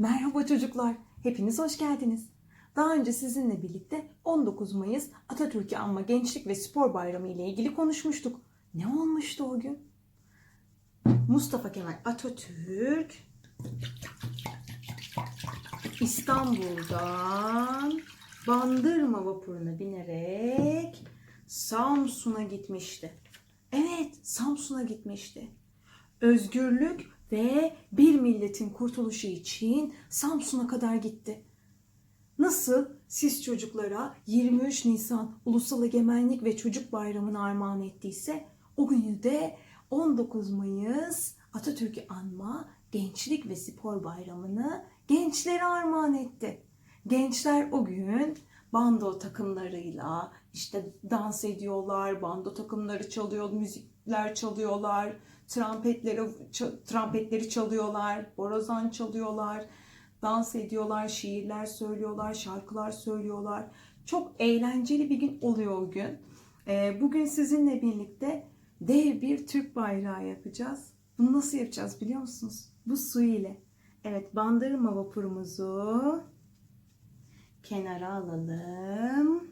Merhaba çocuklar, hepiniz hoş geldiniz. Daha önce sizinle birlikte 19 Mayıs Atatürk'ü anma Gençlik ve Spor Bayramı ile ilgili konuşmuştuk. Ne olmuştu o gün? Mustafa Kemal Atatürk İstanbul'dan Bandırma vapuruna binerek Samsun'a gitmişti. Evet, Samsun'a gitmişti özgürlük ve bir milletin kurtuluşu için Samsun'a kadar gitti. Nasıl siz çocuklara 23 Nisan Ulusal Egemenlik ve Çocuk Bayramı'nı armağan ettiyse o günü de 19 Mayıs Atatürk'ü anma Gençlik ve Spor Bayramı'nı gençlere armağan etti. Gençler o gün bando takımlarıyla işte dans ediyorlar, bando takımları çalıyor, müzikler çalıyorlar, trompetleri ça- trompetleri çalıyorlar, borazan çalıyorlar, dans ediyorlar, şiirler söylüyorlar, şarkılar söylüyorlar. Çok eğlenceli bir gün oluyor o gün. Ee, bugün sizinle birlikte dev bir Türk bayrağı yapacağız. Bunu nasıl yapacağız biliyor musunuz? Bu su ile. Evet, bandırma vapurumuzu kenara alalım.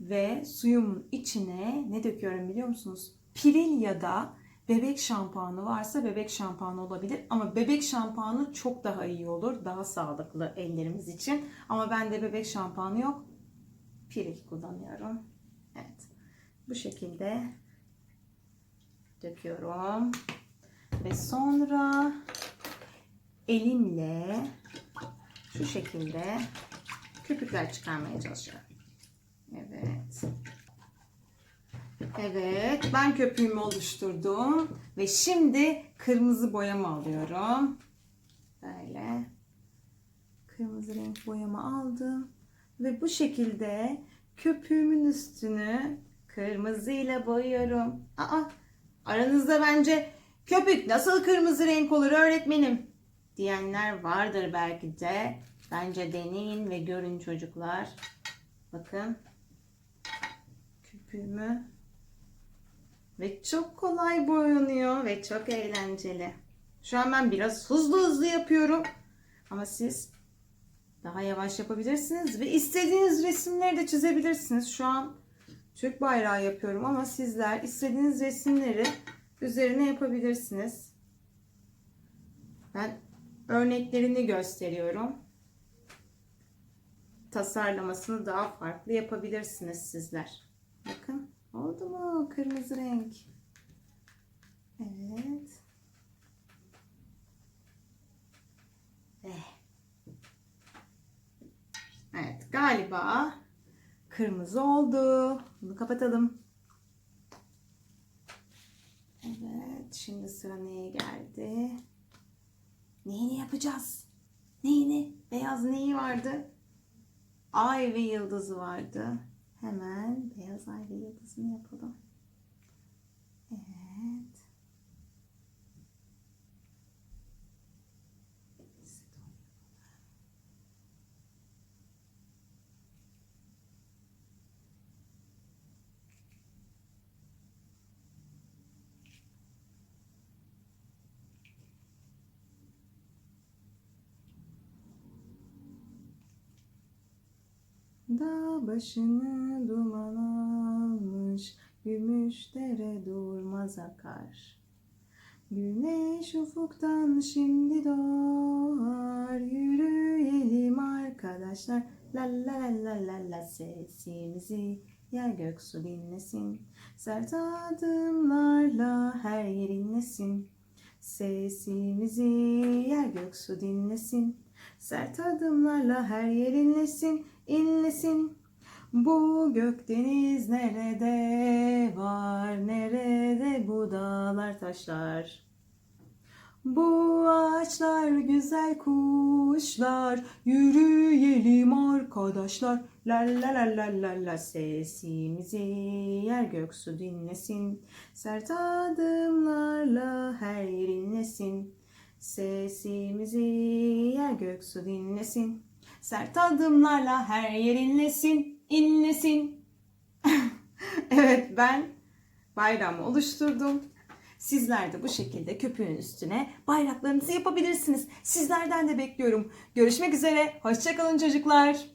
Ve suyumun içine ne döküyorum biliyor musunuz? Piril ya da bebek şampuanı varsa bebek şampuanı olabilir. Ama bebek şampuanı çok daha iyi olur. Daha sağlıklı ellerimiz için. Ama bende bebek şampuanı yok. Piril kullanıyorum. Evet. Bu şekilde döküyorum. Ve sonra elimle şu şekilde köpükler çıkarmaya çalışıyorum. Evet. Evet, ben köpüğümü oluşturdum ve şimdi kırmızı boyamı alıyorum. Böyle kırmızı renk boyamı aldım ve bu şekilde köpüğümün üstünü kırmızıyla boyuyorum. Aa, aranızda bence köpük nasıl kırmızı renk olur öğretmenim diyenler vardır belki de. Bence deneyin ve görün çocuklar. Bakın köpüğümü ve çok kolay boyanıyor ve çok eğlenceli. Şu an ben biraz hızlı hızlı yapıyorum. Ama siz daha yavaş yapabilirsiniz ve istediğiniz resimleri de çizebilirsiniz. Şu an Türk bayrağı yapıyorum ama sizler istediğiniz resimleri üzerine yapabilirsiniz. Ben örneklerini gösteriyorum. Tasarlamasını daha farklı yapabilirsiniz sizler. Bakın oldu mu kırmızı renk? Evet. Eh. Evet galiba kırmızı oldu. Bunu kapatalım. Evet şimdi sıra neye geldi? Neyini yapacağız? Neyini? Beyaz neyi vardı? Ay ve yıldızı vardı. Hemen beyaz ay ve yıldızını yapalım. Evet. Dağ başını duman almış, gümüş dere durmaz akar. Güneş ufuktan şimdi doğar, yürüyelim arkadaşlar. La la la la la la sesimizi yer göksu dinlesin. Sert adımlarla her yer inlesin. Sesimizi yer göksu dinlesin. Sert adımlarla her yer inlesin, inlesin. Bu gökdeniz nerede var, nerede bu dağlar taşlar? Bu ağaçlar güzel kuşlar, yürüyelim arkadaşlar. La la la la la la sesimizi yer göksu dinlesin. Sert adımlarla her yer inlesin. Sesimizi yer göksu dinlesin. Sert adımlarla her yer inlesin, inlesin. evet ben bayramı oluşturdum. Sizler de bu şekilde köpüğün üstüne bayraklarınızı yapabilirsiniz. Sizlerden de bekliyorum. Görüşmek üzere. Hoşçakalın çocuklar.